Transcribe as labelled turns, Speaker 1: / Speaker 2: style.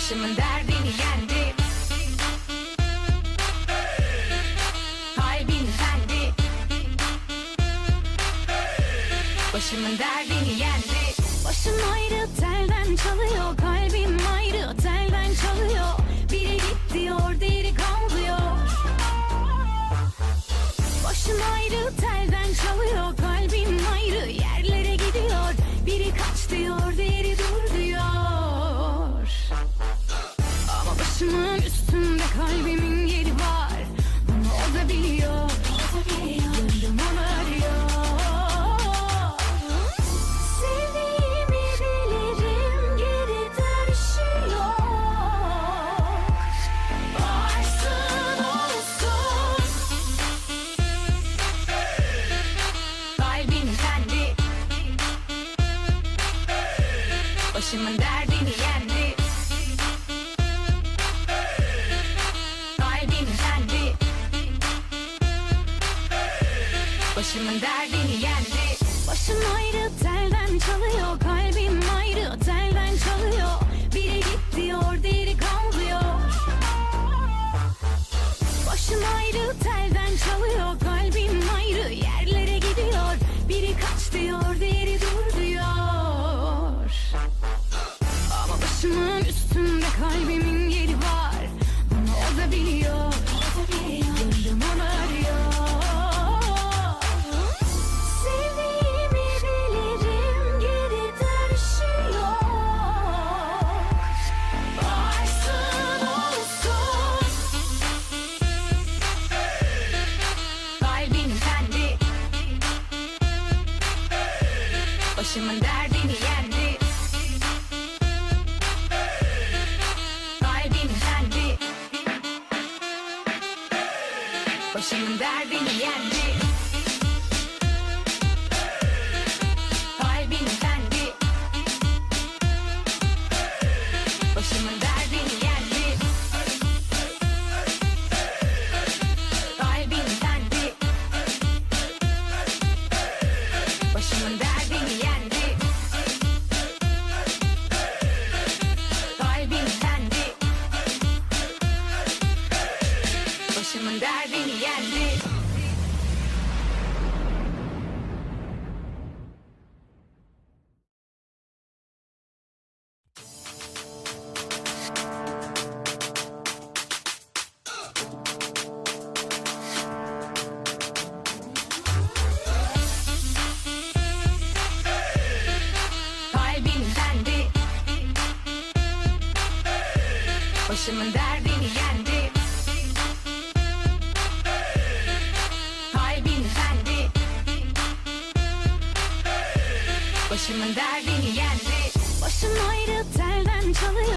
Speaker 1: Başımın derdini yendi. Kalbin fendi. Başımın derdini yendi.
Speaker 2: Başım ayrı telden çalıyor Kalbim ayrı telden Başımın
Speaker 1: derdini yendi. Kalbin fendi Başımın derdini yendi
Speaker 2: başımın üstünde kalbimin yeri var. Bunu o da biliyor Gönlüm onu arıyor Sevdiğimi bilirim geri dönüşü yok Varsın olsun
Speaker 1: Kalbin fendi Başımın derdini yendi Başımın derdini yendi Başımın derdini yendi. Kalbin fendi Başımın derdini yendi.
Speaker 2: Başım ayrı telden çalıyor